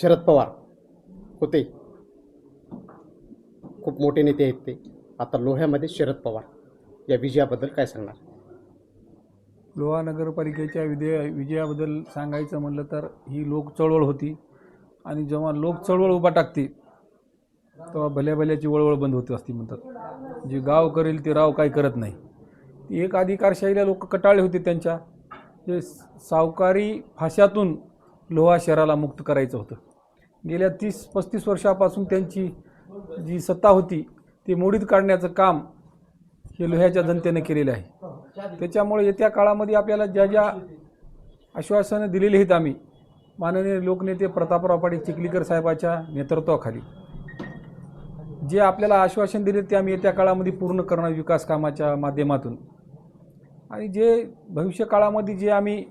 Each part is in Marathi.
शरद पवार होते. खूप मोठे नेते आहेत ते. आता लोह्यामध्ये शरद पवार. या विजयाबद्दल काय सांगणार? लोहा नगरपालिकेच्या विजया विजयाबद्दल सांगायचं म्हणलं तर ही लोक चळवळ होती. आणि जेव्हा लोक चळवळ उभा टाकते तेव्हा भल्या भल्याची वळवळ बंद होते असती म्हणतात. जे गाव करेल ते राव काही करत नाही. ती एक अधिकारशाहीला लोक कटाळले होते त्यांच्या. जे सावकारी फाशातून लोहा शहराला मुक्त करायचं होतं. गेल्या तीस पस्तीस वर्षापासून त्यांची जी सत्ता होती ती मोडीत काढण्याचं काम हे लोह्याच्या जनतेने केलेलं आहे. त्याच्यामुळे येत्या काळामध्ये आपल्याला ज्या ज्या आश्वासनं दिलेली आहेत आम्ही माननीय लोकनेते प्रतापराव पाटील चिखलीकर साहेबाच्या नेतृत्वाखाली जे आपल्याला आश्वासन दिले ते आम्ही येत्या काळामध्ये पूर्ण करणार विकास कामाच्या माध्यमातून. आणि जे भविष्य काळामध्ये जे आम्ही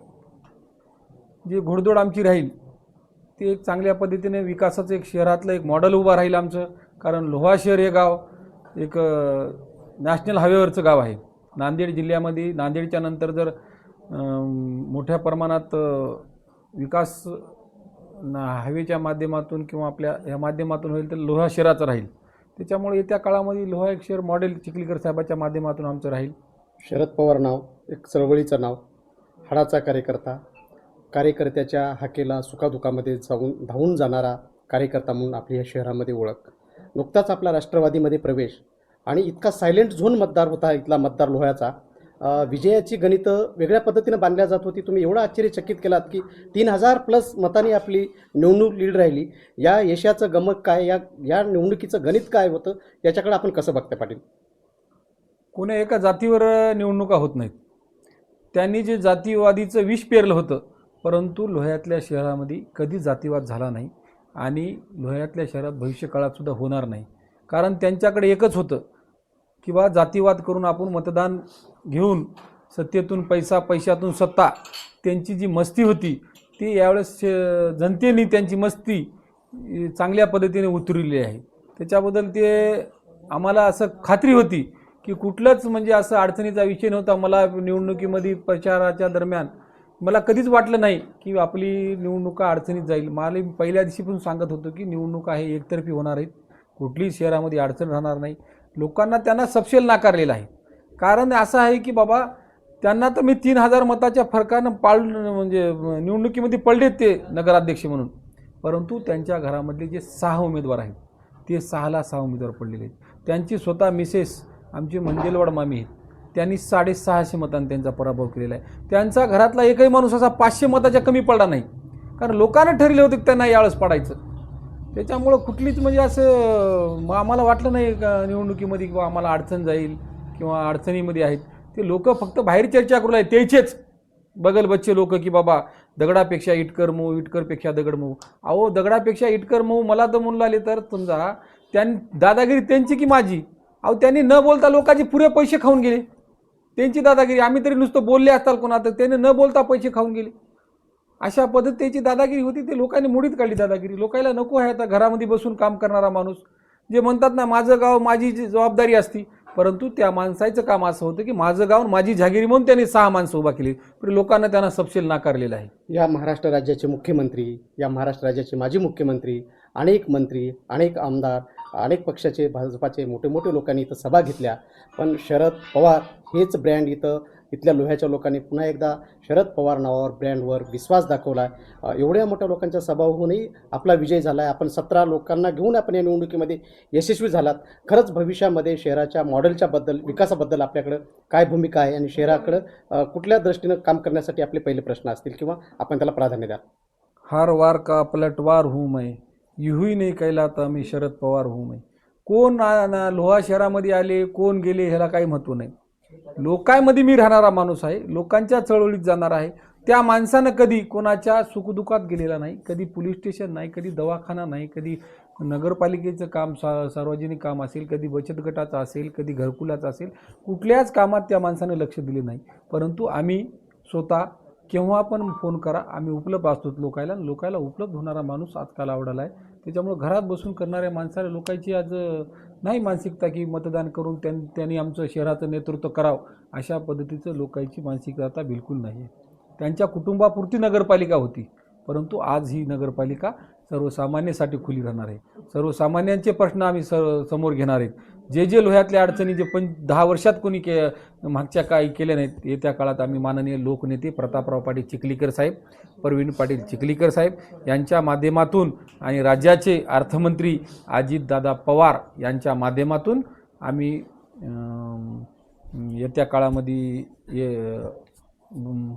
जी घोडदोड आमची राहील ते एक चांगल्या पद्धतीने विकासाचं एक शहरातलं एक मॉडेल उभं राहील आमचं. कारण लोहा शहर हे गाव एक नॅशनल हायवेवरचं गाव आहे. नांदेड जिल्ह्यामध्ये नांदेडच्या नंतर जर मोठ्या प्रमाणात विकास ना हायवेच्या माध्यमातून किंवा आपल्या ह्या माध्यमातून होईल तर लोहा शहराचं राहील. त्याच्यामुळे येत्या काळामध्ये लोहा एक शहर मॉडेल चिखलीकर साहेबाच्या माध्यमातून आमचं राहील. शरद पवार नाव एक चळवळीचं नाव हाडाचा कार्यकर्ता कार्यकर्त्याच्या हाकेला सुखादुखामध्ये जाऊन धावून जाणारा कार्यकर्ता म्हणून आपली या शहरामध्ये ओळख. नुकताच आपला राष्ट्रवादीमध्ये प्रवेश आणि इतका सायलेंट झोन मतदार होता इथला मतदार लोह्याचा. विजयाची गणितं वेगळ्या पद्धतीनं बांधल्या जात होती. तुम्ही एवढं आश्चर्यचकित केलात की तीन हजार प्लस मतांनी आपली निवडणूक लीड राहिली. या यशाचं गमक काय? या या निवडणुकीचं गणित काय होतं? याच्याकडे आपण कसं बघता पाटील? कोण्या एका जातीवर निवडणुका होत नाहीत. त्यांनी जे जातीवादीचं विष पेरलं होतं परंतु लोह्यातल्या शहरामध्ये कधी जातीवाद झाला नाही आणि लोह्यातल्या शहरात भविष्य काळातसुद्धा होणार नाही. कारण त्यांच्याकडे एकच होतं किंवा जातीवाद करून आपण मतदान घेऊन सत्तेतून पैसा पैशातून सत्ता त्यांची जी मस्ती होती ती यावेळेस श- जनतेने त्यांची मस्ती चांगल्या पद्धतीने उतरलेली आहे. त्याच्याबद्दल ते आम्हाला असं खात्री होती की कुठलंच म्हणजे असं अडचणीचा विषय नव्हता. मला निवडणुकीमध्ये प्रचाराच्या दरम्यान मला कधीच वाटलं नाही की आपली निवडणुका अडचणीत जाईल. मला मी पहिल्या पण सांगत होतो की निवडणुका हे एकतर्फी होणार आहेत. कुठलीही शहरामध्ये अडचण राहणार नाही. लोकांना त्यांना सपशेल नाकारलेला आहे. कारण असं आहे की बाबा त्यांना तर मी तीन हजार मताच्या फरकानं पाळ म्हणजे निवडणुकीमध्ये पडले ते नगराध्यक्ष म्हणून. परंतु त्यांच्या घरामधले जे सहा उमेदवार आहेत ते सहाला सहा उमेदवार पडलेले आहेत. त्यांची स्वतः मिसेस आमची मंजेलवाड मामी आहेत. त्यांनी साडेसहाशे मतांनी त्यांचा पराभव केलेला आहे. त्यांचा घरातला एकही माणूस असा पाचशे मताच्या कमी पडला नाही. कारण लोकांना ठरले होते की त्यांना यावेळेस पडायचं. त्याच्यामुळं कुठलीच म्हणजे असं आम्हाला वाटलं नाही का निवडणुकीमध्ये किंवा आम्हाला अडचण जाईल किंवा अडचणीमध्ये आहेत. ते लोक फक्त बाहेर चर्चा करू लागले. त्याचेच बगल बच्चे लोक की बाबा दगडापेक्षा इटकर मऊ इटकरपेक्षा दगड मऊ. अहो दगडापेक्षा इटकर मऊ मला तर म्हणून आले तर समजा त्यां दादागिरी त्यांची की माझी? अहो त्यांनी न बोलता लोकांचे पुरे पैसे खाऊन गेले. त्यांची दादागिरी आम्ही तरी नुसतं बोलले असताल कोणा तर त्याने न बोलता पैसे खाऊन गेले. अशा पद्धतीची दादागिरी होती ते लोकांनी मुडीत काढली दादागिरी. लोकांना नको आहे आता घरामध्ये बसून काम करणारा माणूस. जे म्हणतात ना माझं गाव माझी जी जबाबदारी असती परंतु त्या माणसाचं काम असं होतं की माझं गाव माझी जागिरी म्हणून त्यांनी सहा माणसं उभा केली. पण लोकांना त्यांना सपशेल नाकारलेलं आहे. या महाराष्ट्र राज्याचे मुख्यमंत्री या महाराष्ट्र राज्याचे माजी मुख्यमंत्री अनेक मंत्री अनेक आमदार अनेक पक्षाचे भाजपाचे मोठे मोठे लोकांनी इथं सभा घेतल्या. पण शरद पवार हेच ब्रँड इथं इथल्या लोह्याच्या लोकांनी पुन्हा एकदा शरद पवार नावावर ब्रँडवर विश्वास दाखवला आहे एवढ्या मोठ्या लोकांच्या सभा होऊनही आपला विजय झाला आहे आपण सतरा लोकांना घेऊन आपण या निवडणुकीमध्ये यशस्वी झालात. खरंच भविष्यामध्ये शहराच्या मॉडेलच्या बद्दल विकासाबद्दल आपल्याकडं काय भूमिका आहे आणि शहराकडं कुठल्या दृष्टीनं काम करण्यासाठी आपले पहिले प्रश्न असतील किंवा आपण त्याला प्राधान्य द्या हार वार का पलटवार हूँ मैं? युही नाही कैलाता मी शरद पवार होऊ नये. कोण लोहा शहरामध्ये आले कोण गेले ह्याला काही महत्त्व नाही. लोकांमध्ये मी राहणारा माणूस आहे लोकांच्या चळवळीत जाणार आहे. त्या माणसानं कधी कोणाच्या सुखदुखात गेलेला नाही कधी पोलीस स्टेशन नाही कधी दवाखाना नाही कधी नगरपालिकेचं काम सा सार्वजनिक काम असेल कधी बचत गटाचं असेल कधी घरकुलाचं असेल कुठल्याच कामात त्या माणसानं लक्ष दिले नाही. परंतु आम्ही स्वतः केव्हा पण फोन करा. आम्ही उपलब्ध असतो लोकायला. लोकायला उपलब्ध होणारा माणूस आजकाल आवडाला आहे. त्याच्यामुळं घरात बसून करणाऱ्या माणसाला लोकांची आज नाही मानसिकता की मतदान करून त्यां त्यांनी आमचं शहराचं नेतृत्व करावं. अशा पद्धतीचं लोकांची मानसिकता आता बिलकुल नाही आहे त्यांच्या कुटुंबापुरती नगरपालिका होती. परंतु आज ही नगरपालिका सर्वसामान्यासाठी खुली राहणार आहे. सर्वसामान्यांचे प्रश्न आम्ही स समोर घेणार आहेत. जे जे लोह्यातल्या अडचणी जे पण दहा वर्षात कोणी के मागच्या काही केल्या नाहीत येत्या काळात आम्ही माननीय लोकनेते प्रतापराव पाटील चिखलीकर साहेब प्रवीण पाटील चिखलीकर साहेब यांच्या माध्यमातून आणि राज्याचे अर्थमंत्री अजितदादा पवार यांच्या माध्यमातून आम्ही येत्या काळामध्ये ये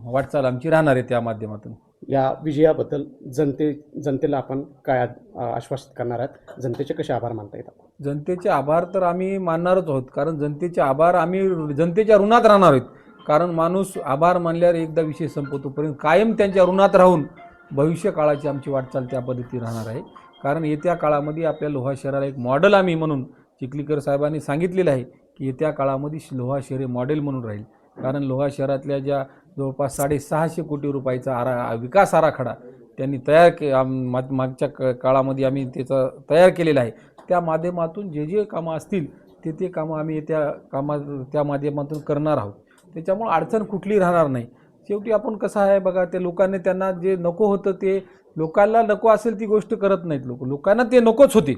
वाटचाल आमची राहणार आहे त्या माध्यमातून. या विजयाबद्दल जनते जनतेला आपण काय आश्वासित करणार आहात? जनतेचे कसे आभार मानता येतात? जनतेचे आभार तर आम्ही मानणारच आहोत. कारण जनतेचे आभार आम्ही जनतेच्या ऋणात राहणार आहोत. कारण माणूस आभार मानल्यावर एकदा विषय संपवतो परंतु कायम त्यांच्या ऋणात राहून भविष्य काळाची आमची वाटचाल त्या पद्धती राहणार आहे. कारण येत्या काळामध्ये आपल्या लोहा शहराला एक मॉडेल आम्ही म्हणून चिखलीकर साहेबांनी सांगितलेलं आहे की येत्या काळामध्ये लोहा शहर हे मॉडेल म्हणून राहील. कारण लोहा शहरातल्या ज्या जवळपास साडेसहाशे कोटी रुपयाचा आरा विकास आराखडा त्यांनी तयार के माग- मागच्या क काळामध्ये आम्ही त्याचा तयार केलेला आहे. त्या माध्यमातून जे जे कामं असतील ते ते कामं आम्ही त्या कामा त्या माध्यमातून करणार आहोत. त्याच्यामुळं अडचण कुठली राहणार नाही. शेवटी आपण कसं आहे बघा ते लोकांनी त्यांना जे नको होतं ते लोकांना नको असेल ती गोष्ट करत नाहीत लोक. लोकांना ते नकोच होते.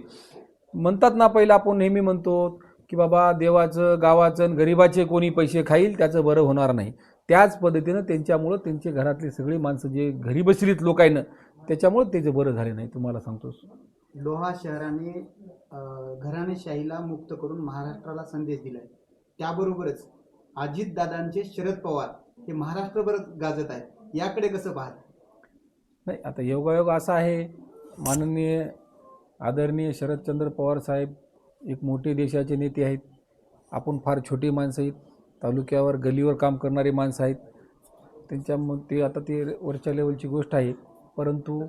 म्हणतात ना पहिलं आपण नेहमी म्हणतो की बाबा देवाचं गावाचं आणि गरिबाचे कोणी पैसे खाईल त्याचं बरं होणार नाही. त्याच पद्धतीनं त्यांच्यामुळं त्यांचे घरातली सगळी माणसं जे घरी बसलीत लोक आहे ना त्याच्यामुळं त्याचं बरं झाले नाही तुम्हाला सांगतोस लोहा शहराने घराणेशाहीला मुक्त करून महाराष्ट्राला संदेश दिलाय. त्याबरोबरच अजितदादांचे शरद पवार हे महाराष्ट्रभर गाजत आहेत. याकडे कसं पाहत नाही आता योगायोग असा आहे माननीय आदरणीय शरदचंद्र पवार साहेब एक मोठे देशाचे नेते आहेत. आपण फार छोटी माणसं आहेत. तालुक्यावर गलीवर काम करणारी माणसं आहेत. त्यांच्या ते आता ते वरच्या लेवलची गोष्ट आहे. परंतु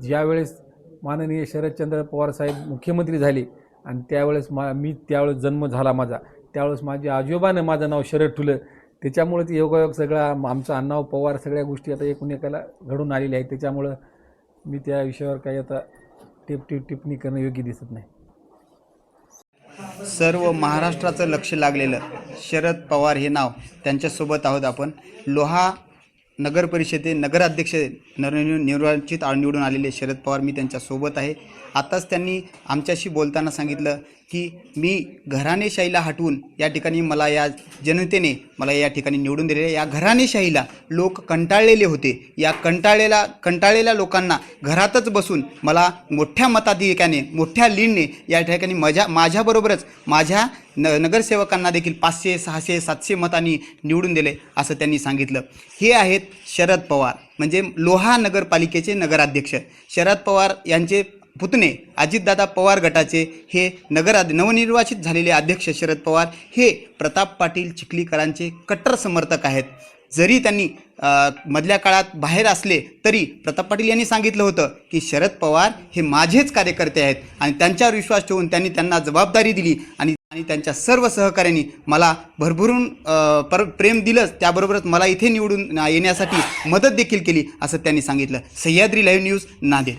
ज्यावेळेस माननीय शरदचंद्र पवार साहेब मुख्यमंत्री झाले आणि त्यावेळेस मा मी त्यावेळेस जन्म झाला माझा. त्यावेळेस माझ्या आजोबानं माझं नाव शरद ठुलं. त्याच्यामुळे ते योगायोग सगळा आमचा आमचं अण्णाव पवार सगळ्या गोष्टी आता एकूण एकाला घडून आलेल्या आहेत. त्याच्यामुळं मी त्या विषयावर काही आता टिप टिप टिप्पणी करणं योग्य दिसत नाही. सर्व महाराष्ट्राचं लक्ष लागलेलं. शरद पवार हे नाव त्यांच्यासोबत आहोत आपण. लोहा नगर परिषदे नगराध्यक्ष निर्वाचित निवडून आलेले शरद पवार मी त्यांच्यासोबत आहे. आताच त्यांनी आमच्याशी बोलताना सांगितलं की मी घराणेशाहीला हटवून या ठिकाणी मला या जनतेने मला या ठिकाणी निवडून दिलेल्या या घराणेशाहीला लोक कंटाळलेले होते. या कंटाळलेला कंटाळलेल्या लोकांना घरातच बसून मला मोठ्या मताधिक्याने मोठ्या लीडने या ठिकाणी माझ्या माझ्याबरोबरच माझ्या न नगरसेवकांना देखील पाचशे सहाशे सातशे मतांनी निवडून दिले असं त्यांनी सांगितलं. हे आहेत शरद पवार. म्हणजे लोहा नगरपालिकेचे नगराध्यक्ष. शरद पवार यांचे पुतणे अजितदादा पवार गटाचे हे नगराध नवनिर्वाचित झालेले अध्यक्ष शरद पवार हे प्रताप पाटील चिखलीकरांचे कट्टर समर्थक आहेत. जरी त्यांनी मधल्या काळात बाहेर असले तरी प्रताप पाटील यांनी सांगितलं होतं की शरद पवार हे माझेच कार्यकर्ते आहेत आणि त्यांच्यावर विश्वास ठेवून त्यांनी त्यांना जबाबदारी दिली आणि आणि त्यांच्या सर्व सहकाऱ्यांनी मला भरभरून पर प्रेम दिलंच त्याबरोबरच मला इथे निवडून येण्यासाठी मदत देखील केली असं त्यांनी सांगितलं. Sahyadri live news Nanded.